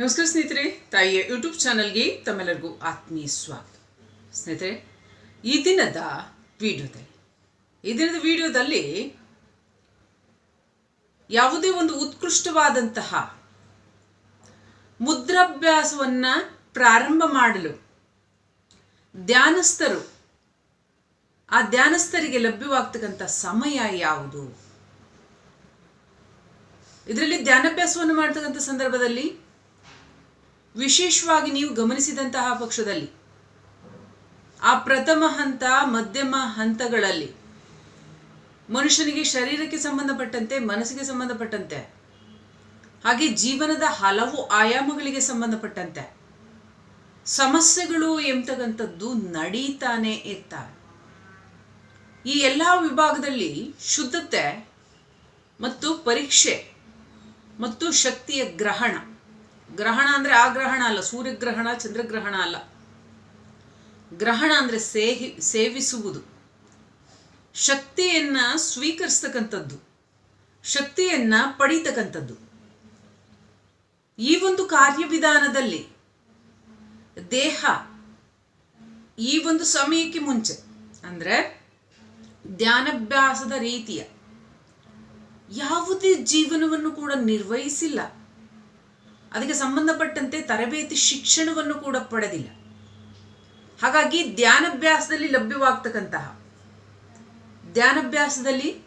ನಮಸ್ಕಾರ ಸ್ನೇಹಿತರೆ, ತಾಯಿಯ ಯೂಟ್ಯೂಬ್ ಚಾನಲ್ಗೆ ತಮ್ಮೆಲ್ಲರಿಗೂ ಆತ್ಮೀಯ ಸ್ವಾಗತ. ಸ್ನೇಹಿತರೆ, ಈ ದಿನದ ವಿಡಿಯೋದಲ್ಲಿ, ಈ ದಿನದ ವಿಡಿಯೋದಲ್ಲಿ ಯಾವುದೇ ಒಂದು ಉತ್ಕೃಷ್ಟವಾದಂತಹ ಮುದ್ರಾಭ್ಯಾಸವನ್ನು ಪ್ರಾರಂಭ ಮಾಡಲು ಧ್ಯಾನಸ್ಥರು, ಆ ಧ್ಯಾನಸ್ಥರಿಗೆ ಲಭ್ಯವಾಗ್ತಕ್ಕಂಥ ಸಮಯ ಯಾವುದು? ಇದರಲ್ಲಿ ಧ್ಯಾನಾಭ್ಯಾಸವನ್ನು ಮಾಡ್ತಕ್ಕಂಥ ಸಂದರ್ಭದಲ್ಲಿ ವಿಶೇಷವಾಗಿ ನೀವು ಗಮನಿಸಿದಂತಹ ಪಕ್ಷದಲ್ಲಿ ಆ ಪ್ರಥಮ ಹಂತ, ಮಧ್ಯಮ ಹಂತಗಳಲ್ಲಿ ಮನುಷ್ಯನಿಗೆ ಶರೀರಕ್ಕೆ ಸಂಬಂಧಪಟ್ಟಂತೆ, ಮನಸ್ಸಿಗೆ ಸಂಬಂಧಪಟ್ಟಂತೆ, ಹಾಗೆ ಜೀವನದ ಹಲವು ಆಯಾಮಗಳಿಗೆ ಸಂಬಂಧಪಟ್ಟಂತೆ ಸಮಸ್ಯೆಗಳು ಎಂಬತಕ್ಕಂಥದ್ದು ನಡೀತಾನೆ ಇರ್ತಾರೆ ಈ ಎಲ್ಲ ವಿಭಾಗದಲ್ಲಿ ಶುದ್ಧತೆ ಮತ್ತು ಪರೀಕ್ಷೆ ಮತ್ತು ಶಕ್ತಿಯ ಗ್ರಹಣ ಗ್ರಹಣ ಅಂದರೆ ಆ ಗ್ರಹಣ ಅಲ್ಲ, ಸೂರ್ಯಗ್ರಹಣ, ಚಂದ್ರಗ್ರಹಣ ಅಲ್ಲ. ಗ್ರಹಣ ಅಂದರೆ ಸೇಹಿ, ಸೇವಿಸುವುದು. ಶಕ್ತಿಯನ್ನ ಸ್ವೀಕರಿಸ್ತಕ್ಕಂಥದ್ದು. ಶಕ್ತಿಯನ್ನ ಪಡೀತಕ್ಕಂಥದ್ದು. ಈ ಒಂದು ಕಾರ್ಯವಿಧಾನದಲ್ಲಿ ದೇಹ ಈ ಒಂದು ಸಮಯಕ್ಕೆ ಮುಂಚೆ, ಅಂದರೆ ಧ್ಯಾನಾಭ್ಯಾಸದ ರೀತಿಯ ಯಾವುದೇ ಜೀವನವನ್ನು ಕೂಡ ನಿರ್ವಹಿಸಿಲ್ಲ. ಅದಕ್ಕೆ ಸಂಬಂಧಪಟ್ಟಂತೆ ತರಬೇತಿ ಶಿಕ್ಷಣವನ್ನು ಕೂಡ ಪಡೆದಿಲ್ಲ. ಹಾಗಾಗಿ ಧ್ಯಾನಭ್ಯಾಸದಲ್ಲಿ ಲಭ್ಯವಾಗ್ತಕ್ಕಂತಹ ಧ್ಯಾನಭ್ಯಾಸದಲ್ಲಿ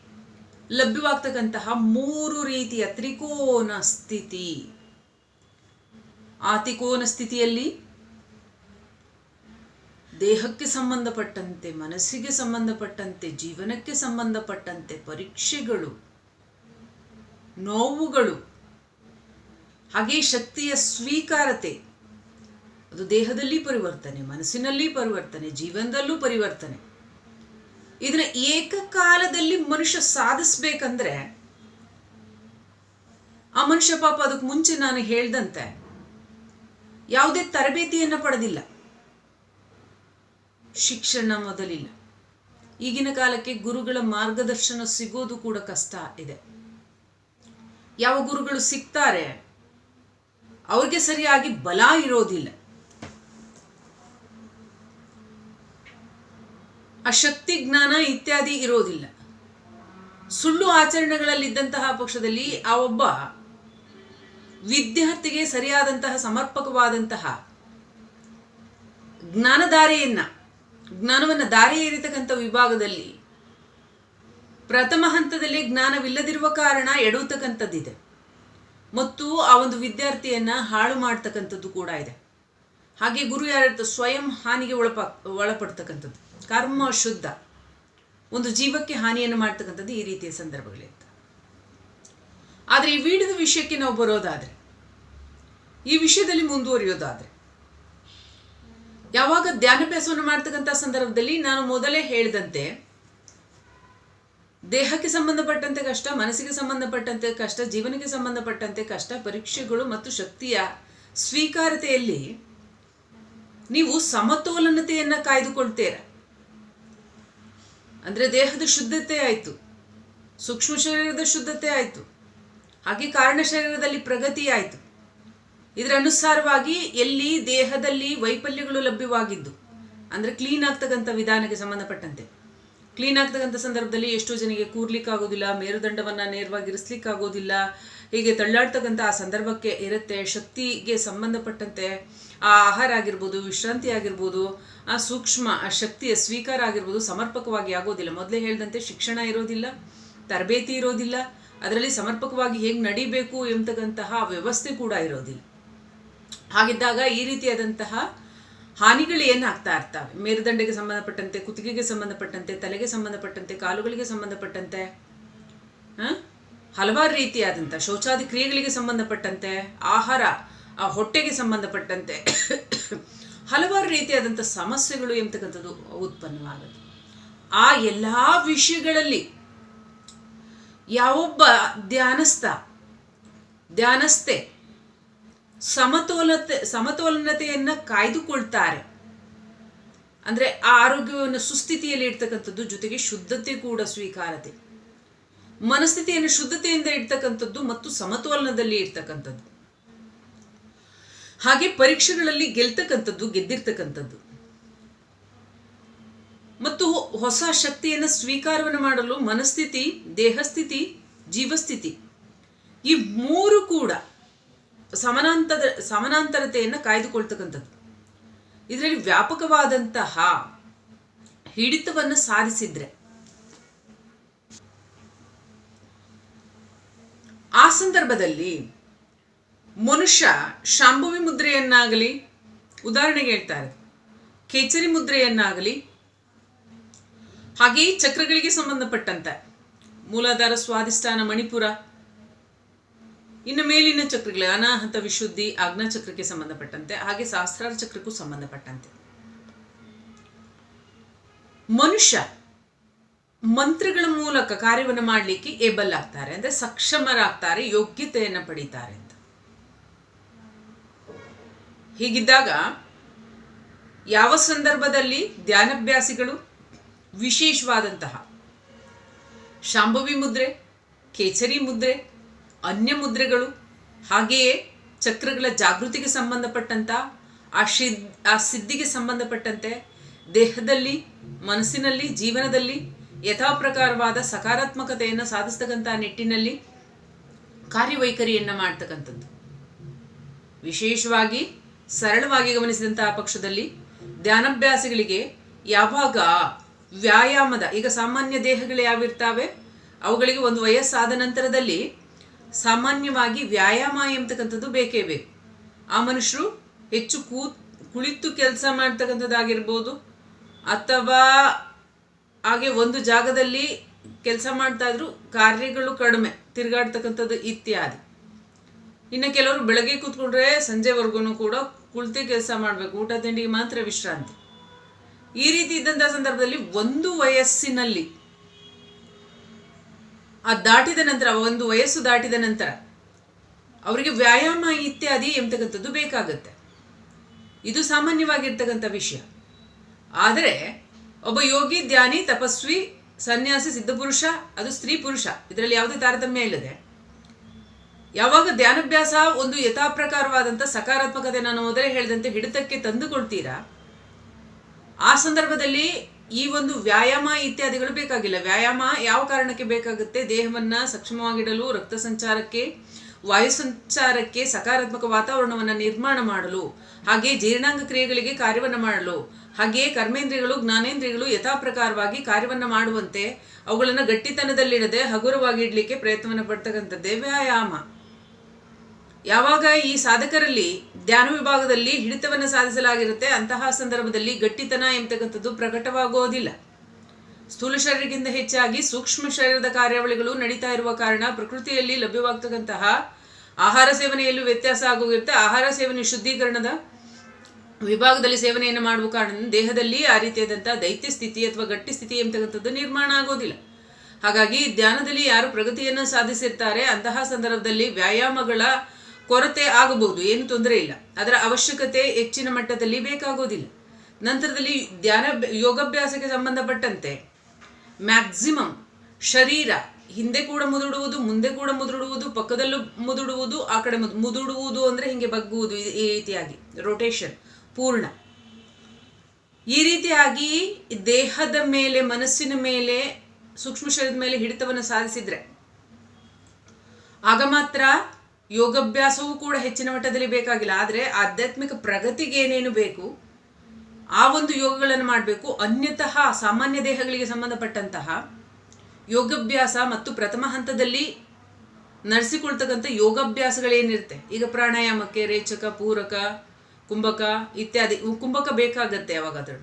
ಲಭ್ಯವಾಗ್ತಕ್ಕಂತಹ ಮೂರು ರೀತಿಯ ತ್ರಿಕೋನ ಸ್ಥಿತಿ. ಆ ತ್ರಿಕೋನ ಸ್ಥಿತಿಯಲ್ಲಿ ದೇಹಕ್ಕೆ ಸಂಬಂಧಪಟ್ಟಂತೆ, ಮನಸ್ಸಿಗೆ ಸಂಬಂಧಪಟ್ಟಂತೆ, ಜೀವನಕ್ಕೆ ಸಂಬಂಧಪಟ್ಟಂತೆ ಪರೀಕ್ಷೆಗಳು, ನೋವುಗಳು ಹಾಗೆ ಶಕ್ತಿಯ ಸ್ವೀಕಾರತೆ, ಅದು ದೇಹದಲ್ಲಿ ಪರಿವರ್ತನೆ, ಮನಸ್ಸಿನಲ್ಲಿ ಪರಿವರ್ತನೆ, ಜೀವನದಲ್ಲೂ ಪರಿವರ್ತನೆ. ಇದನ್ನ ಏಕಕಾಲದಲ್ಲಿ ಮನುಷ್ಯ ಸಾಧಿಸ್ಬೇಕಂದ್ರೆ, ಆ ಮನುಷ್ಯ ಪಾಪ ಅದಕ್ಕೆ ಮುಂಚೆ ನಾನು ಹೇಳ್ದಂತೆ, ಯಾವುದೇ ತರಬೇತಿಯನ್ನು ಪಡೆದಿಲ್ಲ. ಶಿಕ್ಷಣ ಮೊದಲಿಲ್ಲ. ಈಗಿನ ಕಾಲಕ್ಕೆ ಗುರುಗಳ ಮಾರ್ಗದರ್ಶನ ಸಿಗೋದು ಕೂಡ ಕಷ್ಟ ಇದೆ. ಯಾವ ಗುರುಗಳು ಸಿಗ್ತಾರೆ ಅವ್ರಿಗೆ ಸರಿಯಾಗಿ ಬಲ ಇರೋದಿಲ್ಲ. ಆ ಶಕ್ತಿ ಜ್ಞಾನ ಇತ್ಯಾದಿ ಇರೋದಿಲ್ಲ. ಸುಳ್ಳು ಆಚರಣೆಗಳಲ್ಲಿದ್ದಂತಹ ಪಕ್ಷದಲ್ಲಿ ಆ ಒಬ್ಬ ವಿದ್ಯಾರ್ಥಿಗೆ ಸರಿಯಾದಂತಹ ಸಮರ್ಪಕವಾದಂತಹ ಜ್ಞಾನಧಾರೆಯನ್ನ, ಜ್ಞಾನವನ್ನು ದಾರಿ ಏರಿತಕ್ಕಂಥ ವಿಭಾಗದಲ್ಲಿ ಪ್ರಥಮ ಹಂತದಲ್ಲಿ ಜ್ಞಾನವಿಲ್ಲದಿರುವ ಕಾರಣ ಎಡುವತಕ್ಕಂಥದ್ದಿದೆ. ಮತ್ತು ಆ ಒಂದು ವಿದ್ಯಾರ್ಥಿಯನ್ನ ಹಾಳು ಮಾಡ್ತಕ್ಕಂಥದ್ದು ಕೂಡ ಇದೆ. ಹಾಗೆ ಗುರು ಯಾರಿರ್ತ ಸ್ವಯಂ ಹಾನಿಗೆ ಒಳಪ, ಒಳಪಡ್ತಕ್ಕಂಥದ್ದು. ಕರ್ಮ ಶುದ್ಧ. ಒಂದು ಜೀವಕ್ಕೆ ಹಾನಿಯನ್ನು ಮಾಡ್ತಕ್ಕಂಥದ್ದು ಈ ರೀತಿಯ ಸಂದರ್ಭಗಳಿರ್ತವೆ ಆದರೆ ಈ ವಿಡಿಯೋದ ವಿಷಯಕ್ಕೆ ನಾವು ಬರೋದಾದರೆ, ಈ ವಿಷಯದಲ್ಲಿ ಮುಂದುವರಿಯೋದಾದರೆ, ಯಾವಾಗ ಧ್ಯಾನಾಭ್ಯಾಸವನ್ನು ಮಾಡ್ತಕ್ಕಂಥ ಸಂದರ್ಭದಲ್ಲಿ ನಾನು ಮೊದಲೇ ಹೇಳಿದಂತೆ ದೇಹಕ್ಕೆ ಸಂಬಂಧಪಟ್ಟಂತೆ ಕಷ್ಟ, ಮನಸ್ಸಿಗೆ ಸಂಬಂಧಪಟ್ಟಂತೆ ಕಷ್ಟ, ಜೀವನಕ್ಕೆ ಸಂಬಂಧಪಟ್ಟಂತೆ ಕಷ್ಟ, ಪರೀಕ್ಷೆಗಳು ಮತ್ತು ಶಕ್ತಿಯ ಸ್ವೀಕಾರತೆಯಲ್ಲಿ ನೀವು ಸಮತೋಲನತೆಯನ್ನು ಕಾಯ್ದುಕೊಳ್ತೀರ. ಅಂದರೆ ದೇಹದ ಶುದ್ಧತೆ ಆಯಿತು, ಸೂಕ್ಷ್ಮ ಶರೀರದ ಶುದ್ಧತೆ ಆಯಿತು, ಹಾಗೆ ಕಾರಣ ಶರೀರದಲ್ಲಿ ಪ್ರಗತಿ ಆಯಿತು. ಇದರ ಅನುಸಾರವಾಗಿ ಎಲ್ಲಿ ದೇಹದಲ್ಲಿ ವೈಫಲ್ಯಗಳು ಲಭ್ಯವಾಗಿದ್ದು, ಅಂದರೆ ಕ್ಲೀನ್ ಆಗ್ತಕ್ಕಂಥ ವಿಧಾನಕ್ಕೆ ಸಂಬಂಧಪಟ್ಟಂತೆ. ಕ್ಲೀನ್ ಆಗ್ತಕ್ಕಂಥ ಸಂದರ್ಭದಲ್ಲಿ ಎಷ್ಟೋ ಜನಕ್ಕೆ ಕೂರ್ಲಿಕ್ಕಾಗೋದಿಲ್ಲ, ಮೇರುದಂಡವನ್ನು ನೇರವಾಗಿ ಇರಿಸ್ಲಿಕ್ಕಾಗೋದಿಲ್ಲ ಹೀಗೆ ತಳ್ಳಾಡ್ತಕ್ಕಂಥ ಆ ಸಂದರ್ಭಕ್ಕೆ ಇರುತ್ತೆ. ಶಕ್ತಿಗೆ ಸಂಬಂಧಪಟ್ಟಂತೆ ಆ ಆಹಾರ ಆಗಿರ್ಬೋದು, ವಿಶ್ರಾಂತಿ ಆಗಿರ್ಬೋದು, ಆ ಸೂಕ್ಷ್ಮ, ಆ ಶಕ್ತಿಯ ಸ್ವೀಕಾರ ಆಗಿರ್ಬೋದು ಸಮರ್ಪಕವಾಗಿ ಆಗೋದಿಲ್ಲ. ಮೊದಲೇ ಹೇಳಿದಂತೆ ಶಿಕ್ಷಣ ಇರೋದಿಲ್ಲ, ತರಬೇತಿ ಇರೋದಿಲ್ಲ, ಅದರಲ್ಲಿ ಸಮರ್ಪಕವಾಗಿ ಹೇಗೆ ನಡಿಬೇಕು ಎಂಬತಕ್ಕಂತಹ ವ್ಯವಸ್ಥೆ ಕೂಡ ಇರೋದಿಲ್ಲ. ಹಾಗಿದ್ದಾಗ ಈ ರೀತಿಯಾದಂತಹ ಹಾನಿಗಳು ಏನಾಗ್ತಾ ಇರ್ತವೆ? ಮೇರುದಂಡೆಗೆ ಸಂಬಂಧಪಟ್ಟಂತೆ, ಕುತ್ತಿಗೆಗೆ ಸಂಬಂಧಪಟ್ಟಂತೆ, ತಲೆಗೆ ಸಂಬಂಧಪಟ್ಟಂತೆ, ಕಾಲುಗಳಿಗೆ ಸಂಬಂಧಪಟ್ಟಂತೆ ಹಲವಾರು ರೀತಿಯಾದಂಥ ಶೌಚಾದಿ ಕ್ರಿಯೆಗಳಿಗೆ ಸಂಬಂಧಪಟ್ಟಂತೆ, ಆಹಾರ ಹೊಟ್ಟೆಗೆ ಸಂಬಂಧಪಟ್ಟಂತೆ, ಹಲವಾರು ರೀತಿಯಾದಂಥ ಸಮಸ್ಯೆಗಳು ಎಂಬತಕ್ಕಂಥದ್ದು ಉತ್ಪನ್ನವಾಗುತ್ತೆ. ಆ ಎಲ್ಲ ವಿಷಯಗಳಲ್ಲಿ ಯಾವೊಬ್ಬ ಧ್ಯಾನಸ್ಥ, ಧ್ಯಾನಸ್ಥೆ ಸಮತೋಲತೆ, ಸಮತೋಲನತೆಯನ್ನು ಕಾಯ್ದುಕೊಳ್ತಾರೆ. ಅಂದರೆ ಆ ಆರೋಗ್ಯವನ್ನು ಸುಸ್ಥಿತಿಯಲ್ಲಿ ಇಡ್ತಕ್ಕಂಥದ್ದು ಜೊತೆಗೆ ಶುದ್ಧತೆ ಕೂಡ ಸ್ವೀಕಾರತೆ. ಮನಸ್ಥಿತಿಯನ್ನು ಶುದ್ಧತೆಯಿಂದ ಇಡ್ತಕ್ಕಂಥದ್ದು ಮತ್ತು ಸಮತೋಲನದಲ್ಲಿ ಇರ್ತಕ್ಕಂಥದ್ದು ಹಾಗೆ ಪರೀಕ್ಷೆಗಳಲ್ಲಿ ಗೆಲ್ತಕ್ಕಂಥದ್ದು, ಗೆದ್ದಿರ್ತಕ್ಕಂಥದ್ದು. ಮತ್ತು ಹೊಸ ಶಕ್ತಿಯನ್ನು ಸ್ವೀಕಾರವನ್ನು ಮಾಡಲು ಮನಸ್ಥಿತಿ, ದೇಹಸ್ಥಿತಿ, ಜೀವಸ್ಥಿತಿ ಈ ಮೂರು ಕೂಡ ಸಮಾನಾಂತರ, ಸಮಾನಾಂತರತೆಯನ್ನು ಕಾಯ್ದುಕೊಳ್ತಕ್ಕಂಥದ್ದು. ಇದರಲ್ಲಿ ವ್ಯಾಪಕವಾದಂತಹ ಹಿಡಿತವನ್ನು ಸಾಧಿಸಿದ್ರೆ, ಆ ಸಂದರ್ಭದಲ್ಲಿ ಮನುಷ್ಯ ಶಾಂಭವಿ ಮುದ್ರೆಯನ್ನಾಗಲಿ, ಉದಾಹರಣೆಗೆ ಹೇಳ್ತಾರೆ, ಕೇಚರಿ ಮುದ್ರೆಯನ್ನಾಗಲಿ, ಹಾಗೆಯೇ ಚಕ್ರಗಳಿಗೆ ಸಂಬಂಧಪಟ್ಟಂತೆ, ಮೂಲಾಧಾರ, ಸ್ವಾಧಿಷ್ಠಾನ, ಮಣಿಪುರ ಇನ್ನು ಮೇಲಿನ ಚಕ್ರಗಳೇ ಅನಾಹತ, ವಿಶುದ್ಧಿ, ಆಜ್ಞಾ ಚಕ್ರಕ್ಕೆ ಸಂಬಂಧಪಟ್ಟಂತೆ, ಹಾಗೆ ಸಹಸ್ರಾರ ಚಕ್ರಕ್ಕೂ ಸಂಬಂಧಪಟ್ಟಂತೆ. ಮನುಷ್ಯ ಮಂತ್ರಗಳ ಮೂಲಕ ಕಾರ್ಯವನ್ನು ಮಾಡಲಿಕ್ಕೆ ಏಬಲ್ ಆಗ್ತಾರೆ ಅಂದ್ರೆ ಸಕ್ಷಮರಾಗ್ತಾರೆ, ಯೋಗ್ಯತೆಯನ್ನು ಪಡೀತಾರೆ ಅಂತ. ಹೀಗಿದ್ದಾಗ ಯಾವ ಸಂದರ್ಭದಲ್ಲಿ ಧ್ಯಾನಭ್ಯಾಸಿಗಳು ವಿಶೇಷವಾದಂತಹ ಶಾಂಭವಿ ಮುದ್ರೆ ಕೇಚರಿ ಮುದ್ರೆ ಅನ್ಯ ಮುದ್ರೆಗಳು ಹಾಗೆಯೇ ಚಕ್ರಗಳ ಜಾಗೃತಿಗೆ ಸಂಬಂಧಪಟ್ಟಂಥ ಆ ಶಿದ್ ಆ ಸಿದ್ಧಿಗೆ ಸಂಬಂಧಪಟ್ಟಂತೆ ದೇಹದಲ್ಲಿ, ಮನಸ್ಸಿನಲ್ಲಿ, ಜೀವನದಲ್ಲಿ ಯಥಾಪ್ರಕಾರವಾದ ಸಕಾರಾತ್ಮಕತೆಯನ್ನು ಸಾಧಿಸ್ತಕ್ಕಂಥ ನಿಟ್ಟಿನಲ್ಲಿ ಕಾರ್ಯವೈಖರಿಯನ್ನು ಮಾಡ್ತಕ್ಕಂಥದ್ದು. ವಿಶೇಷವಾಗಿ ಸರಳವಾಗಿ ಗಮನಿಸಿದಂತಹ ಪಕ್ಷದಲ್ಲಿ ಧ್ಯಾನಾಭ್ಯಾಸಗಳಿಗೆ ಯಾವಾಗ ವ್ಯಾಯಾಮದ, ಈಗ ಸಾಮಾನ್ಯ ದೇಹಗಳು ಯಾವಿರ್ತಾವೆ? ಅವುಗಳಿಗೆ ಒಂದು ವಯಸ್ಸಾದ ನಂತರದಲ್ಲಿ ಸಾಮಾನ್ಯವಾಗಿ ವ್ಯಾಯಾಮ ಎಂಬತಕ್ಕಂಥದ್ದು ಬೇಕೇ ಬೇಕು. ಆ ಮನುಷ್ಯರು ಹೆಚ್ಚು ಕೂತ್ ಕುಳಿತು ಕೆಲಸ ಮಾಡ್ತಕ್ಕಂಥದ್ದಾಗಿರ್ಬೋದು, ಅಥವಾ ಹಾಗೆ ಒಂದು ಜಾಗದಲ್ಲಿ ಕೆಲಸ ಮಾಡ್ತಾ ಇದ್ರು ಕಾರ್ಯಗಳು ಕಡಿಮೆ, ತಿರುಗಾಡ್ತಕ್ಕಂಥದ್ದು ಇತ್ಯಾದಿ. ಇನ್ನು ಕೆಲವರು ಬೆಳಗ್ಗೆ ಕೂತ್ಕೊಂಡ್ರೆ ಸಂಜೆವರೆಗೂ ಕೂಡ ಕುಳಿತೇ ಕೆಲಸ ಮಾಡಬೇಕು, ಊಟ ತಿಂಡಿಗೆ ಮಾತ್ರ ವಿಶ್ರಾಂತಿ. ಈ ರೀತಿ ಇದ್ದಂಥ ಸಂದರ್ಭದಲ್ಲಿ ಒಂದು ವಯಸ್ಸಿನಲ್ಲಿ ಆ ದಾಟಿದ ನಂತರ ಒಂದು ವಯಸ್ಸು ದಾಟಿದ ನಂತರ ಅವರಿಗೆ ವ್ಯಾಯಾಮ ಇತ್ಯಾದಿ ಎಂಬತಕ್ಕಂಥದ್ದು ಬೇಕಾಗುತ್ತೆ. ಇದು ಸಾಮಾನ್ಯವಾಗಿರ್ತಕ್ಕಂಥ ವಿಷಯ. ಆದರೆ, ಒಬ್ಬ ಯೋಗಿ, ಧ್ಯಾನಿ, ತಪಸ್ವಿ, ಸನ್ಯಾಸಿ, ಸಿದ್ಧಪುರುಷ, ಅದು ಸ್ತ್ರೀ ಪುರುಷ, ಇದರಲ್ಲಿ ಯಾವುದೇ ತಾರತಮ್ಯ ಇಲ್ಲದೆ, ಯಾವಾಗ ಧ್ಯಾನಭ್ಯಾಸ ಒಂದು ಯಥಾಪ್ರಕಾರವಾದಂಥ ಸಕಾರಾತ್ಮಕತೆ ನಾನು ಮೊದಲೇ ಹೇಳಿದಂತೆ ಹಿಡಿತಕ್ಕೆ ತಂದುಕೊಳ್ತೀರಾ ಆ ಸಂದರ್ಭದಲ್ಲಿ ಈ ಒಂದು ವ್ಯಾಯಾಮ ಇತ್ಯಾದಿಗಳು ಬೇಕಾಗಿಲ್ಲ. ವ್ಯಾಯಾಮ ಯಾವ ಕಾರಣಕ್ಕೆ ಬೇಕಾಗುತ್ತೆ? ದೇಹವನ್ನ ಸಕ್ಷಮವಾಗಿಡಲು, ರಕ್ತ ಸಂಚಾರಕ್ಕೆ, ವಾಯು ಸಂಚಾರಕ್ಕೆ ಸಕಾರಾತ್ಮಕ ವಾತಾವರಣವನ್ನು ನಿರ್ಮಾಣ ಮಾಡಲು, ಹಾಗೆ ಜೀರ್ಣಾಂಗ ಕ್ರಿಯೆಗಳಿಗೆ ಕಾರ್ಯವನ್ನು ಮಾಡಲು, ಹಾಗೆಯೇ ಕರ್ಮೇಂದ್ರಿಯಗಳು, ಜ್ಞಾನೇಂದ್ರಿಯಗಳು ಯಥಾಪ್ರಕಾರವಾಗಿ ಕಾರ್ಯವನ್ನು ಮಾಡುವಂತೆ ಅವುಗಳನ್ನು ಗಟ್ಟಿತನದಲ್ಲಿಡದೆ ಹಗುರವಾಗಿ ಇಡಲಿಕ್ಕೆ ಪ್ರಯತ್ನವನ್ನು ಪಡ್ತಕ್ಕಂಥದ್ದೇ ವ್ಯಾಯಾಮ. ಯಾವಾಗ ಈ ಸಾಧಕರಲ್ಲಿ ಧ್ಯಾನ ವಿಭಾಗದಲ್ಲಿ ಹಿಡಿತವನ್ನು ಸಾಧಿಸಲಾಗಿರುತ್ತೆ, ಅಂತಹ ಸಂದರ್ಭದಲ್ಲಿ ಗಟ್ಟಿತನ ಎಂಬತಕ್ಕಂಥದ್ದು ಪ್ರಕಟವಾಗೋದಿಲ್ಲ. ಸ್ಥೂಲ ಶರೀರಕ್ಕಿಂತ ಹೆಚ್ಚಾಗಿ ಸೂಕ್ಷ್ಮ ಶರೀರದ ಕಾರ್ಯಾವಳಿಗಳು ನಡೀತಾ ಇರುವ ಕಾರಣ ಪ್ರಕೃತಿಯಲ್ಲಿ ಲಭ್ಯವಾಗ್ತಕ್ಕಂತಹ ಆಹಾರ ಸೇವನೆಯಲ್ಲೂ ವ್ಯತ್ಯಾಸ ಆಗೋಗಿರುತ್ತೆ. ಆಹಾರ ಸೇವನೆ ಶುದ್ಧೀಕರಣದ ವಿಭಾಗದಲ್ಲಿ ಸೇವನೆಯನ್ನು ಮಾಡುವ ಕಾರಣ ದೇಹದಲ್ಲಿ ಆ ರೀತಿಯಾದಂಥ ದೈತ್ಯ ಸ್ಥಿತಿ ಅಥವಾ ಗಟ್ಟಿ ಸ್ಥಿತಿ ಎಂಬತಕ್ಕಂಥದ್ದು ನಿರ್ಮಾಣ ಆಗೋದಿಲ್ಲ. ಹಾಗಾಗಿ ಧ್ಯಾನದಲ್ಲಿ ಯಾರು ಪ್ರಗತಿಯನ್ನು ಸಾಧಿಸಿರ್ತಾರೆ, ಅಂತಹ ಸಂದರ್ಭದಲ್ಲಿ ವ್ಯಾಯಾಮಗಳ ಕೊರತೆ ಆಗಬಹುದು ಏನು ತೊಂದರೆ ಇಲ್ಲ. ಅದರ ಅವಶ್ಯಕತೆ ಹೆಚ್ಚಿನ ಮಟ್ಟದಲ್ಲಿ ಬೇಕಾಗೋದಿಲ್ಲ ನಂತರದಲ್ಲಿ ಧ್ಯಾನ, ಯೋಗಾಭ್ಯಾಸಕ್ಕೆ ಸಂಬಂಧಪಟ್ಟಂತೆ ಮ್ಯಾಕ್ಸಿಮಮ್ ಶರೀರ ಹಿಂದೆ ಕೂಡ ಮುದುಡುವುದು, ಮುಂದೆ ಕೂಡ ಮುದುಡುವುದು, ಪಕ್ಕದಲ್ಲೂ ಮುದುಡುವುದು, ಆ ಕಡೆ ಮುದ್- ಮುದುಡುವುದು ಅಂದ್ರೆ ಹಿಂಗೆ ಬಗ್ಗುವುದು ಈ- ರೀತಿಯಾಗಿ ರೊಟೇಷನ್ ಪೂರ್ಣ. ಈ ರೀತಿಯಾಗಿ ದೇಹದ ಮೇಲೆ, ಮನಸ್ಸಿನ ಮೇಲೆ, ಸೂಕ್ಷ್ಮ ಶರೀರದ ಮೇಲೆ ಹಿಡಿತವನ್ನು ಸಾಧಿಸಿದರೆ, ಆಗ ಮಾತ್ರ ಯೋಗಾಭ್ಯಾಸವೂ ಕೂಡ ಹೆಚ್ಚಿನ ಮಟ್ಟದಲ್ಲಿ ಬೇಕಾಗಿಲ್ಲ, ಆದರೆ ಆಧ್ಯಾತ್ಮಿಕ ಪ್ರಗತಿಗೆ ಏನೇನು ಬೇಕು, ಆ ಒಂದು ಯೋಗಗಳನ್ನು ಮಾಡಬೇಕು. ಅನ್ಯತಃ ಸಾಮಾನ್ಯ ದೇಹಗಳಿಗೆ ಸಂಬಂಧಪಟ್ಟಂತಹ ಯೋಗಾಭ್ಯಾಸ ಮತ್ತು ಪ್ರಥಮ ಹಂತದಲ್ಲಿ ನಡೆಸಿಕೊಳ್ತಕ್ಕಂಥ ಯೋಗಾಭ್ಯಾಸಗಳೇನಿರುತ್ತೆ? ಈಗ ಪ್ರಾಣಾಯಾಮಕ್ಕೆ ರೇಚಕ, ಪೂರಕ, ಕುಂಭಕ ಇತ್ಯಾದಿ ಕುಂಭಕ ಬೇಕಾಗತ್ತೆ ಯಾವಾಗಾದರೂ.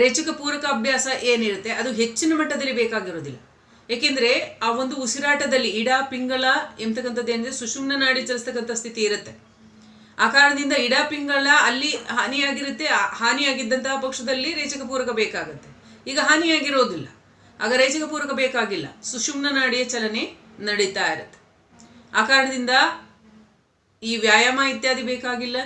ರೇಚಕ, ಪೂರಕ ಅಭ್ಯಾಸ ಏನಿರುತ್ತೆ? ಅದು ಹೆಚ್ಚಿನ ಮಟ್ಟದಲ್ಲಿ ಬೇಕಾಗಿರೋದಿಲ್ಲ ಏಕೆಂದ್ರೆ ಆ ಒಂದು ಉಸಿರಾಟದಲ್ಲಿ ಇಡ, ಪಿಂಗಳ ಎಂಬತಕ್ಕಂಥದ್ದು ಏನಿದೆ ಸುಷುಮ್ನ ನಾಡಿ ಚಲಿಸ್ತಕ್ಕಂಥ ಸ್ಥಿತಿ ಇರುತ್ತೆ. ಆ ಕಾರಣದಿಂದ ಇಡ, ಪಿಂಗಳ ಅಲ್ಲಿ ಹಾನಿಯಾಗಿರುತ್ತೆ ಹಾನಿಯಾಗಿದ್ದಂತಹ ಪಕ್ಷದಲ್ಲಿ ರೇಚಕ ಪೂರಕ ಬೇಕಾಗುತ್ತೆ. ಈಗ ಹಾನಿಯಾಗಿರೋದಿಲ್ಲ. ಆಗ ರೇಚಕ ಪೂರಕ ಬೇಕಾಗಿಲ್ಲ. ಸುಷುಮ್ನ ನಾಡಿಯ ಚಲನೆ ನಡೀತಾ ಇರುತ್ತೆ. ಆ ಕಾರಣದಿಂದ ಈ ವ್ಯಾಯಾಮ ಇತ್ಯಾದಿ ಬೇಕಾಗಿಲ್ಲ.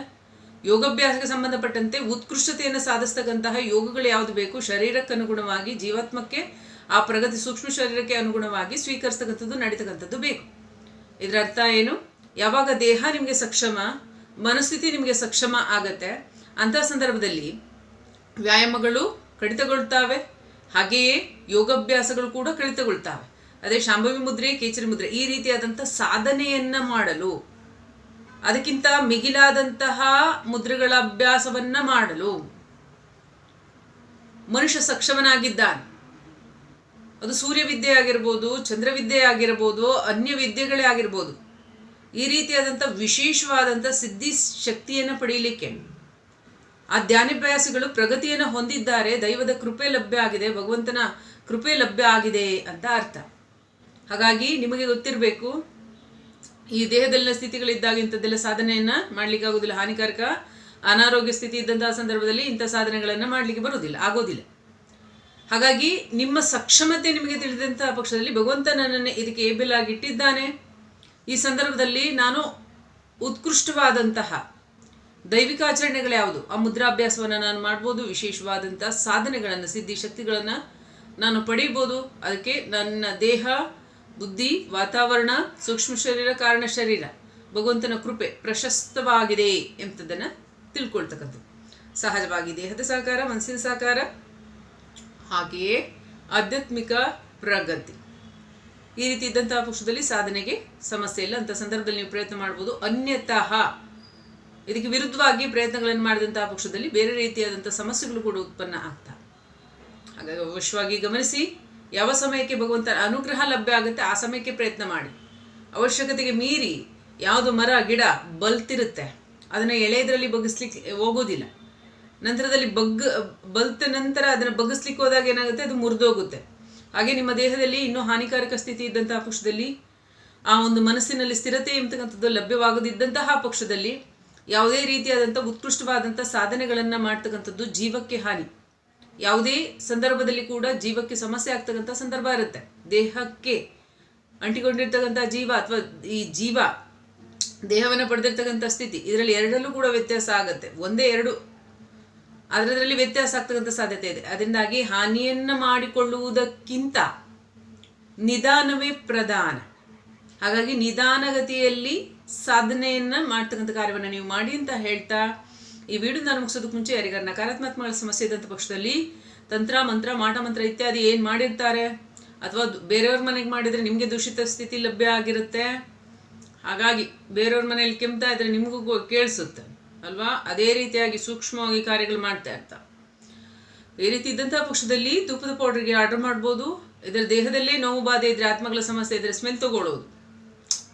ಯೋಗಾಭ್ಯಾಸಕ್ಕೆ ಸಂಬಂಧಪಟ್ಟಂತೆ ಉತ್ಕೃಷ್ಟತೆಯನ್ನು ಸಾಧಿಸ್ತಕ್ಕಂತಹ ಯೋಗಗಳು ಯಾವುದು ಬೇಕು? ಶರೀರಕ್ಕನುಗುಣವಾಗಿ, ಜೀವಾತ್ಮಕ್ಕೆ ಆ ಪ್ರಗತಿ ಸೂಕ್ಷ್ಮ ಶರೀರಕ್ಕೆ ಅನುಗುಣವಾಗಿ ಸ್ವೀಕರಿಸ್ತಕ್ಕಂಥದ್ದು ನಡೀತಕ್ಕಂಥದ್ದು ಬೇಕು. ಇದರ ಅರ್ಥ ಏನು? ಯಾವಾಗ ದೇಹ ನಿಮಗೆ ಸಕ್ಷಮ, ಮನಸ್ಥಿತಿ ನಿಮಗೆ ಸಕ್ಷಮ ಆಗತ್ತೆ, ಅಂಥ ಸಂದರ್ಭದಲ್ಲಿ ವ್ಯಾಯಾಮಗಳು ಕಡಿತಗೊಳ್ತಾವೆ, ಹಾಗೆಯೇ ಯೋಗಾಭ್ಯಾಸಗಳು ಕೂಡ ಕಡಿತಗೊಳ್ತಾವೆ. ಅದೇ ಶಾಂಭವಿ ಮುದ್ರೆ, ಕೇಚರಿ ಮುದ್ರೆ, ಈ ರೀತಿಯಾದಂಥ ಸಾಧನೆಯನ್ನ ಮಾಡಲು, ಅದಕ್ಕಿಂತ ಮಿಗಿಲಾದಂತಹ ಮುದ್ರೆಗಳ ಅಭ್ಯಾಸವನ್ನ ಮಾಡಲು ಮನುಷ್ಯ ಸಕ್ಷಮನಾಗಿದ್ದಾನೆ. ಅದು ಸೂರ್ಯವಿದ್ಯೆ ಆಗಿರ್ಬೋದು, ಚಂದ್ರವಿದ್ಯೆ ಆಗಿರ್ಬೋದು ಅನ್ಯ ವಿದ್ಯೆಗಳೇ ಆಗಿರ್ಬೋದು. ಈ ರೀತಿಯಾದಂಥ ವಿಶೇಷವಾದಂಥ ಸಿದ್ಧಿ ಶಕ್ತಿಯನ್ನು ಪಡೆಯಲಿಕ್ಕೆ ಆ ಧ್ಯಾನಾಭ್ಯಾಸಿಗಳು ಪ್ರಗತಿಯನ್ನು ಹೊಂದಿದ್ದಾರೆ. ದೈವದ ಕೃಪೆ ಲಭ್ಯ ಆಗಿದೆ, ಭಗವಂತನ ಕೃಪೆ ಲಭ್ಯ ಆಗಿದೆ ಅಂತ ಅರ್ಥ. ಹಾಗಾಗಿ ನಿಮಗೆ ಗೊತ್ತಿರಬೇಕು, ಈ ದೇಹದಲ್ಲಿನ ಸ್ಥಿತಿಗಳಿದ್ದಾಗ ಇಂಥದ್ದೆಲ್ಲ ಸಾಧನೆಯನ್ನು ಮಾಡ್ಲಿಕ್ಕೆ ಆಗೋದಿಲ್ಲ. ಹಾನಿಕಾರಕ, ಅನಾರೋಗ್ಯ ಸ್ಥಿತಿ ಇದ್ದಂತಹ ಸಂದರ್ಭದಲ್ಲಿ ಇಂಥ ಸಾಧನೆಗಳನ್ನು ಮಾಡಲಿಕ್ಕೆ ಬರುವುದಿಲ್ಲ, ಆಗೋದಿಲ್ಲ. ಹಾಗಾಗಿ ನಿಮ್ಮ ಸಕ್ಷಮತೆ ನಿಮಗೆ ತಿಳಿದಂತಹ ಪಕ್ಷದಲ್ಲಿ ಭಗವಂತ ನನ್ನನ್ನು ಇದಕ್ಕೆ ಏಬಲ್ ಆಗಿಟ್ಟಿದ್ದಾನೆ ಈ ಸಂದರ್ಭದಲ್ಲಿ ನಾನು ಉತ್ಕೃಷ್ಟವಾದಂತಹ ದೈವಿಕ ಆಚರಣೆಗಳು ಯಾವುದು? ಆ ಮುದ್ರಾಭ್ಯಾಸವನ್ನು ನಾನು ಮಾಡ್ಬೋದು ವಿಶೇಷವಾದಂತಹ ಸಾಧನೆಗಳನ್ನು, ಸಿದ್ಧಿ ಶಕ್ತಿಗಳನ್ನು ನಾನು ಪಡೆಯಬಹುದು ಅದಕ್ಕೆ ನನ್ನ ದೇಹ, ಬುದ್ಧಿ, ವಾತಾವರಣ, ಸೂಕ್ಷ್ಮ ಶರೀರ, ಕಾರಣ ಶರೀರ, ಭಗವಂತನ ಕೃಪೆ ಪ್ರಶಸ್ತವಾಗಿದೆ ಎಂಬುದನ್ನು ತಿಳ್ಕೊಳ್ತಕ್ಕಂಥದ್ದು. ಸಹಜವಾಗಿ ದೇಹದ ಸಹಕಾರ ಮನಸ್ಸಿನ ಸಹಕಾರ ಹಾಗೆಯೇ ಆಧ್ಯಾತ್ಮಿಕ ಪ್ರಗತಿ. ಈ ರೀತಿ ಇದ್ದಂತಹ ಪಕ್ಷದಲ್ಲಿ ಸಾಧನೆಗೆ ಸಮಸ್ಯೆ ಇಲ್ಲ. ಅಂತ ಸಂದರ್ಭದಲ್ಲಿ ನೀವು ಪ್ರಯತ್ನ ಮಾಡ್ಬೋದು. ಅನ್ಯತಃ ಇದಕ್ಕೆ ವಿರುದ್ಧವಾಗಿ ಪ್ರಯತ್ನಗಳನ್ನು ಮಾಡಿದಂತಹ ಪಕ್ಷದಲ್ಲಿ ಬೇರೆ ರೀತಿಯಾದಂಥ ಸಮಸ್ಯೆಗಳು ಕೂಡ ಉತ್ಪನ್ನ ಆಗ್ತಾ. ಹಾಗಾಗಿ ಅವಶ್ಯವಾಗಿ ಗಮನಿಸಿ, ಯಾವ ಸಮಯಕ್ಕೆ ಭಗವಂತ ಅನುಗ್ರಹ ಲಭ್ಯ ಆಗುತ್ತೆ ಆ ಸಮಯಕ್ಕೆ ಪ್ರಯತ್ನ ಮಾಡಿ. ಅವಶ್ಯಕತೆಗೆ ಮೀರಿ ಯಾವುದು ಮರ, ಗಿಡ, ಬಲ್ತಿರುತ್ತೆ. ಅದನ್ನು ಎಳೆಯದ್ರಲ್ಲಿ ಬಗ್ಗಿಸ್ಲಿಕ್ಕೆ ಹೋಗೋದಿಲ್ಲ. ನಂತರದಲ್ಲಿ ಬಗ್ಗ ಬಲ್ತ ನಂತರ ಅದನ್ನು ಬಗ್ಗಿಸ್ಲಿಕ್ಕೆ ಹೋದಾಗ ಏನಾಗುತ್ತೆ? ಅದು ಮುರಿದೋಗುತ್ತೆ. ಹಾಗೆ ನಿಮ್ಮ ದೇಹದಲ್ಲಿ ಇನ್ನೂ ಹಾನಿಕಾರಕ ಸ್ಥಿತಿ ಇದ್ದಂತಹ ಪಕ್ಷದಲ್ಲಿ, ಆ ಒಂದು ಮನಸ್ಸಿನಲ್ಲಿ ಸ್ಥಿರತೆ ಎಂಬತಕ್ಕಂಥದ್ದು ಲಭ್ಯವಾಗದಿದ್ದಂತಹ ಪಕ್ಷದಲ್ಲಿ ಯಾವುದೇ ರೀತಿಯಾದಂಥ ಉತ್ಕೃಷ್ಟವಾದಂಥ ಸಾಧನೆಗಳನ್ನು ಮಾಡ್ತಕ್ಕಂಥದ್ದು ಜೀವಕ್ಕೆ ಹಾನಿ. ಯಾವುದೇ ಸಂದರ್ಭದಲ್ಲಿ ಕೂಡ ಜೀವಕ್ಕೆ ಸಮಸ್ಯೆ ಆಗ್ತಕ್ಕಂಥ ಸಂದರ್ಭ ಇರುತ್ತೆ. ದೇಹಕ್ಕೆ ಅಂಟಿಕೊಂಡಿರ್ತಕ್ಕಂಥ ಜೀವ ಅಥವಾ ಈ ಜೀವ ದೇಹವನ್ನು ಪಡೆದಿರ್ತಕ್ಕಂಥ ಸ್ಥಿತಿ, ಇದರಲ್ಲಿ ಎರಡಲ್ಲೂ ಕೂಡ ವ್ಯತ್ಯಾಸ ಆಗುತ್ತೆ. ಒಂದೇ ಎರಡು ಅದರಲ್ಲಿ ವ್ಯತ್ಯಾಸ ಆಗ್ತಕ್ಕಂಥ ಸಾಧ್ಯತೆ ಇದೆ. ಅದರಿಂದಾಗಿ ಹಾನಿಯನ್ನ ಮಾಡಿಕೊಳ್ಳುವುದಕ್ಕಿಂತ ನಿಧಾನವೇ ಪ್ರಧಾನ. ಹಾಗಾಗಿ ನಿಧಾನಗತಿಯಲ್ಲಿ ಸಾಧನೆಯನ್ನ ಮಾಡ್ತಕ್ಕಂಥ ಕಾರ್ಯವನ್ನು ನೀವು ಮಾಡಿ ಅಂತ ಹೇಳ್ತಾ ಈ ವಿಡಿಯೋ ನಾನು ಮುಗಿಸೋದಕ್ಕೆ ಮುಂಚೆ ಯಾರಿಗಾರ ನಕಾರಾತ್ಮಕ ಸಮಸ್ಯೆ ಇದ್ದಂಥ ಪಕ್ಷದಲ್ಲಿ ತಂತ್ರ, ಮಂತ್ರ, ಮಾಟ, ಮಂತ್ರ ಇತ್ಯಾದಿ ಏನು ಮಾಡಿರ್ತಾರೆ? ಅಥವಾ ಬೇರೆಯವ್ರ ಮನೆಗೆ ಮಾಡಿದರೆ ನಿಮಗೆ ದೂಷಿತ ಸ್ಥಿತಿ ಲಭ್ಯ ಆಗಿರುತ್ತೆ? ಹಾಗಾಗಿ ಬೇರೆಯವ್ರ ಮನೆಯಲ್ಲಿ ಕೆಮ್ತಾ ಇದ್ರೆ ನಿಮಗೂ ಕೇಳಿಸುತ್ತೆ. ಅಲ್ವಾ? ಅದೇ ರೀತಿಯಾಗಿ ಸೂಕ್ಷ್ಮವಾಗಿ ಕಾರ್ಯಗಳು ಮಾಡ್ತಾ ಇರ್ತಾ. ಈ ರೀತಿ ಇದ್ದಂಥ ಪಕ್ಷದಲ್ಲಿ ತುಪ್ಪದ ಪೌಡರ್ಗೆ ಆರ್ಡರ್ ಮಾಡ್ಬೋದು. ಇದರ ದೇಹದಲ್ಲೇ ನೋವು ಬಾಧೆ ಇದ್ರೆ, ಆತ್ಮಗಳ ಸಮಸ್ಯೆ ಇದ್ರೆ ಸ್ಮೆಲ್ ತಗೊಳ್ಳೋದು.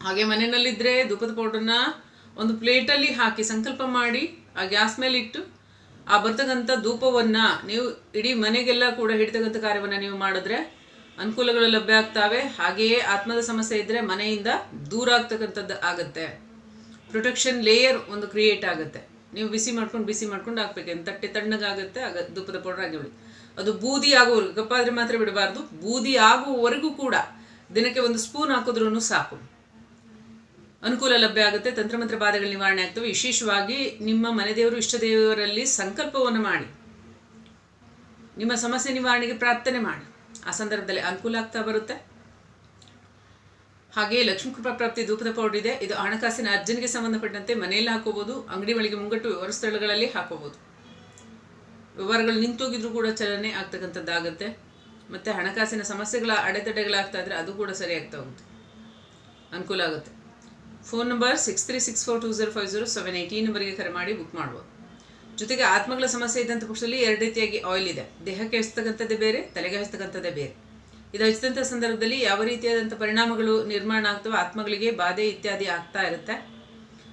ಹಾಗೆ ಮನೆಯಲ್ಲಿದ್ದರೆ ಧೂಪದ ಪೌಡರ್ನ ಒಂದು ಪ್ಲೇಟಲ್ಲಿ ಹಾಕಿ ಸಂಕಲ್ಪ ಮಾಡಿ, ಆ ಗ್ಯಾಸ್ ಮೇಲೆ ಇಟ್ಟು, ಆ ಬರ್ತಕ್ಕಂಥ ಧೂಪವನ್ನು ನೀವು ಇಡೀ ಮನೆಗೆಲ್ಲ ಕೂಡ ಹಿಡಿತಕ್ಕಂಥ ಕಾರ್ಯವನ್ನು ನೀವು ಮಾಡಿದ್ರೆ ಅನುಕೂಲಗಳು ಲಭ್ಯ ಆಗ್ತಾವೆ. ಹಾಗೆಯೇ ಆತ್ಮದ ಸಮಸ್ಯೆ ಇದ್ದರೆ ಮನೆಯಿಂದ ದೂರ ಆಗ್ತಕ್ಕಂಥದ್ದು ಆಗುತ್ತೆ. ಪ್ರೊಟೆಕ್ಷನ್ ಲೇಯರ್ ಒಂದು ಕ್ರಿಯೇಟ್ ಆಗುತ್ತೆ. ನೀವು ಬಿಸಿ ಮಾಡ್ಕೊಂಡು ಬಿಸಿ ಮಾಡ್ಕೊಂಡು ಹಾಕ್ಬೇಕು. ತಟ್ಟೆ ತಣ್ಣಗಾಗುತ್ತೆ, ಆಗ ದುಪ್ಪದ ಪೌಡರ್ ಆಗಿ ಅದು ಬೂದಿ ಆಗೋವರೆಗೂ ಕಪ್ಪಾದ್ರೆ ಮಾತ್ರ ಬಿಡಬಾರ್ದು. ಬೂದಿ ಆಗುವವರೆಗೂ ಕೂಡ ದಿನಕ್ಕೆ ಒಂದು ಸ್ಪೂನ್ ಹಾಕಿದ್ರೂ ಸಾಕು. ಅನುಕೂಲ ಲಭ್ಯ ಆಗುತ್ತೆ. ತಂತ್ರಮಂತ್ರ ಬಾಧೆಗಳ ನಿವಾರಣೆ ಆಗ್ತವೆ. ವಿಶೇಷವಾಗಿ ನಿಮ್ಮ ಮನೆ ದೇವರು, ಇಷ್ಟ ದೇವರಲ್ಲಿ ಸಂಕಲ್ಪವನ್ನು ಮಾಡಿ. ನಿಮ್ಮ ಸಮಸ್ಯೆ ನಿವಾರಣೆಗೆ ಪ್ರಾರ್ಥನೆ ಮಾಡಿ. ಆ ಸಂದರ್ಭದಲ್ಲಿ ಅನುಕೂಲ ಆಗ್ತಾ ಬರುತ್ತೆ. ಹಾಗೆ ಲಕ್ಷ್ಮೀ ಕೃಪಾ ಪ್ರಾಪ್ತಿ ಧೂಪದ ಪೌಡರ್ ಇದೆ. ಇದು ಹಣಕಾಸಿನ ಅರ್ಜನೆಗೆ ಸಂಬಂಧಪಟ್ಟಂತೆ ಮನೆಯಲ್ಲಿ ಹಾಕೋಬಹುದು, ಅಂಗಡಿ ಮಳಿಗೆ ಮುಂಗಟ್ಟು ವ್ಯವಹಾರ ಸ್ಥಳಗಳಲ್ಲಿ ಹಾಕೋಬಹುದು. ವ್ಯವಹಾರಗಳು ನಿಂತೋಗಿದ್ರು ಕೂಡ ಚಲನೆ ಆಗ್ತಕ್ಕಂಥದ್ದಾಗುತ್ತೆ. ಮತ್ತು ಹಣಕಾಸಿನ ಸಮಸ್ಯೆಗಳ ಅಡೆತಡೆಗಳಾಗ್ತಾ ಇದ್ರೆ ಅದು ಕೂಡ ಸರಿ ಆಗ್ತಾ ಹೋಗುತ್ತೆ. ಅನುಕೂಲ ಆಗುತ್ತೆ. Phone number six three six four two zero five zero seven eight ಈ ನಂಬರ್ಗೆ ಕರೆ ಮಾಡಿ ಬುಕ್ ಮಾಡ್ಬೋದು. ಜೊತೆಗೆ ಆತ್ಮಗಳ ಸಮಸ್ಯೆ ಇದ್ದಂಥ ಪಕ್ಷದಲ್ಲಿ ಎರಡು ರೀತಿಯಾಗಿ ಆಯಿಲ್ ಇದೆ. ದೇಹಕ್ಕೆ ಹಚ್ತಕ್ಕಂಥದ್ದೇ ಬೇರೆ, ತಲೆಗೆ ಹಚ್ತಕ್ಕಂಥದ್ದೇ ಬೇರೆ. ಇದು ಹಚ್ಚಿದಂಥ ಸಂದರ್ಭದಲ್ಲಿ ಯಾವ ರೀತಿಯಾದಂಥ ಪರಿಣಾಮಗಳು ನಿರ್ಮಾಣ ಆಗ್ತವೆ, ಆತ್ಮಗಳಿಗೆ ಬಾಧೆ ಇತ್ಯಾದಿ ಆಗ್ತಾ ಇರುತ್ತೆ.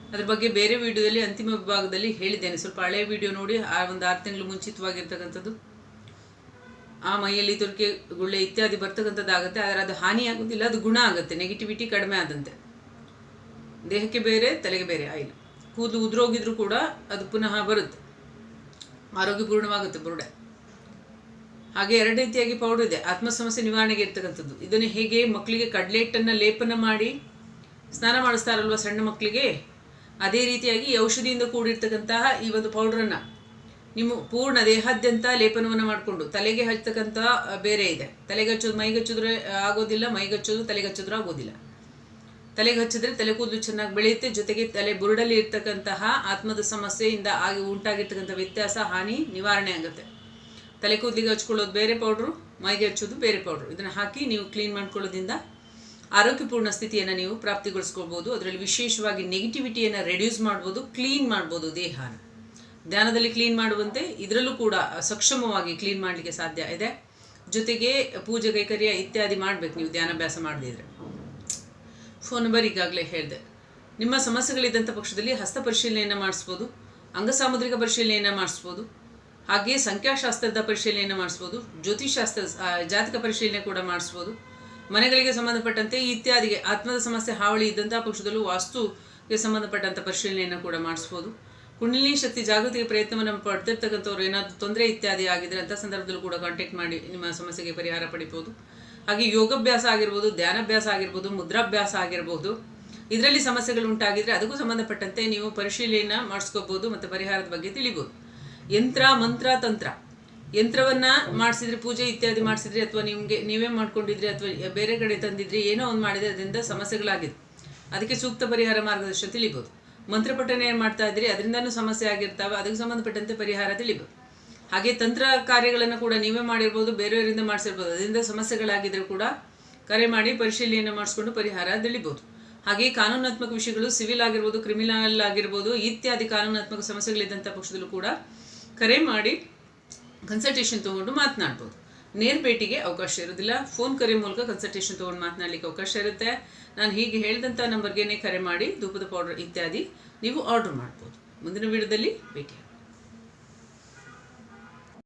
ಅದ್ರ ಬಗ್ಗೆ ಬೇರೆ ವಿಡಿಯೋದಲ್ಲಿ ಅಂತಿಮ ವಿಭಾಗದಲ್ಲಿ ಹೇಳಿದ್ದೇನೆ. ಸ್ವಲ್ಪ ಹಳೆಯ ವಿಡಿಯೋ ನೋಡಿ, ಆ ಒಂದು ಆರು ತಿಂಗಳು ಮುಂಚಿತವಾಗಿರ್ತಕ್ಕಂಥದ್ದು. ಆ ಮೈಯಲ್ಲಿ ತುರ್ಕೆ, ಗುಳ್ಳೆ ಇತ್ಯಾದಿ ಬರ್ತಕ್ಕಂಥದ್ದಾಗುತ್ತೆ, ಆದರೆ ಅದು ಹಾನಿ ಆಗೋದಿಲ್ಲ ಅದು ಗುಣ ಆಗುತ್ತೆ ನೆಗೆಟಿವಿಟಿ ಕಡಿಮೆ ಆದಂತೆ. ದೇಹಕ್ಕೆ ಬೇರೆ, ತಲೆಗೆ ಬೇರೆ ಆಯಿಲ್ ಕೂದಲು ಉದುರೋಗಿದ್ರು ಕೂಡ ಅದು ಪುನಃ ಬರುತ್ತೆ. ಆರೋಗ್ಯಪೂರ್ಣವಾಗುತ್ತೆ, ಬುರುಡೆ. ಹಾಗೆ ಎರಡು ರೀತಿಯಾಗಿ ಪೌಡರ್ ಇದೆ. ಆತ್ಮ ಸಮಸ್ಯೆ ನಿವಾರಣೆಗೆ ಇರ್ತಕ್ಕಂಥದ್ದು. ಇದನ್ನು ಹೇಗೆ ಮಕ್ಕಳಿಗೆ ಕಡಲೆ ಹಿಟ್ಟನ್ನು ಲೇಪನ ಮಾಡಿ ಸ್ನಾನ ಮಾಡಿಸ್ತಾರಲ್ವ ಸಣ್ಣ ಮಕ್ಕಳಿಗೆ? ಅದೇ ರೀತಿಯಾಗಿ ಔಷಧಿಯಿಂದ ಕೂಡಿರ್ತಕ್ಕಂತಹ ಈ ಒಂದು ಪೌಡ್ರನ್ನು ನಿಮ್ಮ ಪೂರ್ಣ ದೇಹಾದ್ಯಂತ ಲೇಪನವನ್ನು ಮಾಡಿಕೊಂಡು ತಲೆಗೆ ಹಚ್ಚತಕ್ಕಂಥ ಬೇರೆ ಇದೆ. ತಲೆಗೆ ಹಚ್ಚೋದು ಮೈಗೆ ಹಚ್ಚಿದ್ರೆ ಆಗೋದಿಲ್ಲ ಮೈಗೆ ಹಚ್ಚೋದು ತಲೆಗೆ ಹಚ್ಚಿದ್ರೆ ಆಗೋದಿಲ್ಲ. ತಲೆಗೆ ಹಚ್ಚಿದ್ರೆ ತಲೆ ಕೂದಲು ಚೆನ್ನಾಗಿ ಬೆಳೆಯುತ್ತೆ, ಜೊತೆಗೆ ತಲೆ ಬುರುಡಲ್ಲಿ ಇರ್ತಕ್ಕಂತಹ ಆತ್ಮದ ಸಮಸ್ಯೆಯಿಂದ ಆಗಿ ಉಂಟಾಗಿರ್ತಕ್ಕಂಥ ವ್ಯತ್ಯಾಸ, ಹಾನಿ, ನಿವಾರಣೆ ಆಗುತ್ತೆ. ತಲೆ ಕೂದಲಿಗೆ ಹಚ್ಕೊಳ್ಳೋದು ಬೇರೆ ಪೌಡ್ರು ಮೈಗೆ ಹಚ್ಚೋದು ಬೇರೆ ಪೌಡ್ರು ಇದನ್ನು ಹಾಕಿ ನೀವು ಕ್ಲೀನ್ ಮಾಡ್ಕೊಳ್ಳೋದ್ರಿಂದ ಆರೋಗ್ಯಪೂರ್ಣ ಸ್ಥಿತಿಯನ್ನು ನೀವು ಪ್ರಾಪ್ತಿಗೊಳಿಸ್ಕೊಳ್ಬೋದು. ಅದರಲ್ಲಿ ವಿಶೇಷವಾಗಿ ನೆಗೆಟಿವಿಟಿಯನ್ನು ರೆಡ್ಯೂಸ್ ಮಾಡ್ಬೋದು ಕ್ಲೀನ್ ಮಾಡ್ಬೋದು ದೇಹನ. ಧ್ಯಾನದಲ್ಲಿ ಕ್ಲೀನ್ ಮಾಡುವಂತೆ ಇದರಲ್ಲೂ ಕೂಡ ಸಕ್ಷಮವಾಗಿ ಕ್ಲೀನ್ ಮಾಡಲಿಕ್ಕೆ ಸಾಧ್ಯ ಇದೆ. ಜೊತೆಗೆ ಪೂಜೆ, ಕೈಕರ್ಯ ಇತ್ಯಾದಿ ಮಾಡಬೇಕು ನೀವು ಧ್ಯಾನಾಭ್ಯಾಸ ಮಾಡದಿದ್ರೆ. ಫೋನ್ ನಂಬರ್ ಈಗಾಗಲೇ ಹೇಳಿದೆ. ನಿಮ್ಮ ಸಮಸ್ಯೆಗಳಿದ್ದಂಥ ಪಕ್ಷದಲ್ಲಿ ಹಸ್ತ ಪರಿಶೀಲನೆಯನ್ನು ಮಾಡಿಸ್ಬೋದು, ಅಂಗಸಾಮುದ್ರಿಕ ಪರಿಶೀಲನೆಯನ್ನು ಮಾಡಿಸ್ಬೋದು. ಹಾಗೆಯೇ ಸಂಖ್ಯಾಶಾಸ್ತ್ರದ ಪರಿಶೀಲನೆಯನ್ನು ಮಾಡಿಸ್ಬೋದು ಜ್ಯೋತಿಷಾಸ್ತ್ರ ಜಾತಿಕ ಪರಿಶೀಲನೆ ಕೂಡ ಮಾಡಿಸ್ಬೋದು. ಮನೆಗಳಿಗೆ ಸಂಬಂಧಪಟ್ಟಂತೆ ಇತ್ಯಾದಿಗೆ ಆತ್ಮದ ಸಮಸ್ಯೆ, ಹಾವಳಿ ಇದ್ದಂಥ ಪಕ್ಷದಲ್ಲೂ ವಾಸ್ತುಗೆ ಸಂಬಂಧಪಟ್ಟಂಥ ಪರಿಶೀಲನೆಯನ್ನು ಕೂಡ ಮಾಡಿಸ್ಬೋದು. ಕುಂಡಲಿನಿ ಶಕ್ತಿ ಜಾಗೃತಿಗೆ ಪ್ರಯತ್ನವನ್ನು ಪಡ್ತಿರ್ತಕ್ಕಂಥವ್ರು ಏನಾದರೂ ತೊಂದರೆ ಇತ್ಯಾದಿ ಆಗಿದ್ರೆ ಅಂಥ ಸಂದರ್ಭದಲ್ಲೂ ಕೂಡ ಕಾಂಟ್ಯಾಕ್ಟ್ ಮಾಡಿ ನಿಮ್ಮ ಸಮಸ್ಯೆಗೆ ಪರಿಹಾರ ಪಡಿಬೋದು. ಹಾಗೆ ಯೋಗಾಭ್ಯಾಸ ಆಗಿರ್ಬೋದು, ಧ್ಯಾನಾಭ್ಯಾಸ ಆಗಿರ್ಬೋದು, ಮುದ್ರಾಭ್ಯಾಸ ಆಗಿರ್ಬೋದು. ಇದರಲ್ಲಿ ಸಮಸ್ಯೆಗಳು ಉಂಟಾಗಿದ್ರೆ ಅದಕ್ಕೂ ಸಂಬಂಧಪಟ್ಟಂತೆ ನೀವು ಪರಿಶೀಲನೆ ಮಾಡಿಸ್ಕೋಬೋದು ಮತ್ತು ಪರಿಹಾರದ ಬಗ್ಗೆ ತಿಳಿಬೋದು. ಯಂತ್ರ, ಮಂತ್ರ, ತಂತ್ರ. ಯಂತ್ರವನ್ನ ಮಾಡಿಸಿದ್ರೆ, ಪೂಜೆ ಇತ್ಯಾದಿ ಮಾಡಿಸಿದ್ರೆ ಅಥವಾ ನಿಮಗೆ, ನೀವೇ ಮಾಡ್ಕೊಂಡಿದ್ರಿ ಅಥವಾ ಬೇರೆ ಕಡೆ ತಂದಿದ್ರಿ ಏನೋ ಒಂದು ಮಾಡಿದ್ರೆ ಅದರಿಂದ ಸಮಸ್ಯೆಗಳಾಗಿದೆ ಅದಕ್ಕೆ ಸೂಕ್ತ ಪರಿಹಾರ ಮಾರ್ಗದರ್ಶನ ತಿಳಿಬೋದು. ಮಂತ್ರಪಠನೆ ಏನು ಮಾಡ್ತಾ ಇದ್ರಿ, ಅದರಿಂದನೂ ಸಮಸ್ಯೆ ಆಗಿರ್ತಾವೆ, ಅದಕ್ಕೆ ಸಂಬಂಧಪಟ್ಟಂತೆ ಪರಿಹಾರ ತಿಳಿಬೋದು. ಹಾಗೆ ತಂತ್ರ ಕಾರ್ಯಗಳನ್ನು ಕೂಡ ನೀವೇ ಮಾಡಿರ್ಬೋದು, ಬೇರೆಯವರಿಂದ ಮಾಡಿಸಿರ್ಬೋದು, ಅದರಿಂದ ಸಮಸ್ಯೆಗಳಾಗಿದ್ರೂ ಕೂಡ ಕರೆ ಮಾಡಿ ಪರಿಶೀಲನೆಯನ್ನು ಮಾಡಿಸ್ಕೊಂಡು ಪರಿಹಾರ ತಿಳಿಬೋದು. ಹಾಗೆ ಕಾನೂನಾತ್ಮಕ ವಿಷಯಗಳು ಸಿವಿಲ್ ಆಗಿರ್ಬೋದು ಕ್ರಿಮಿನಲ್ ಆಗಿರ್ಬೋದು, ಇತ್ಯಾದಿ ಕಾನೂನಾತ್ಮಕ ಸಮಸ್ಯೆಗಳಿದ್ದಂಥ ಪಕ್ಷದಲ್ಲೂ ಕೂಡ ಕರೆ ಮಾಡಿ ಕನ್ಸಲ್ಟೇಷನ್ ತೊಗೊಂಡು ಮಾತನಾಡ್ಬೋದು. ನೇರ ಭೇಟಿಗೆ ಅವಕಾಶ ಇರೋದಿಲ್ಲ. ಫೋನ್ ಕರೆ ಮೂಲಕ ಕನ್ಸಲ್ಟೇಷನ್ ತೊಗೊಂಡು ಮಾತನಾಡಲಿಕ್ಕೆ ಅವಕಾಶ ಇರುತ್ತೆ. ನಾನು ಹೀಗೆ ಹೇಳಿದಂಥ ನಂಬರ್ಗೇನೆ ಕರೆ ಮಾಡಿ, ಧೂಪದ ಪೌಡರ್ ಇತ್ಯಾದಿ ನೀವು ಆರ್ಡರ್ ಮಾಡ್ಬೋದು. ಮುಂದಿನ ವಿಡಿಯೋದಲ್ಲಿ ಭೇಟಿ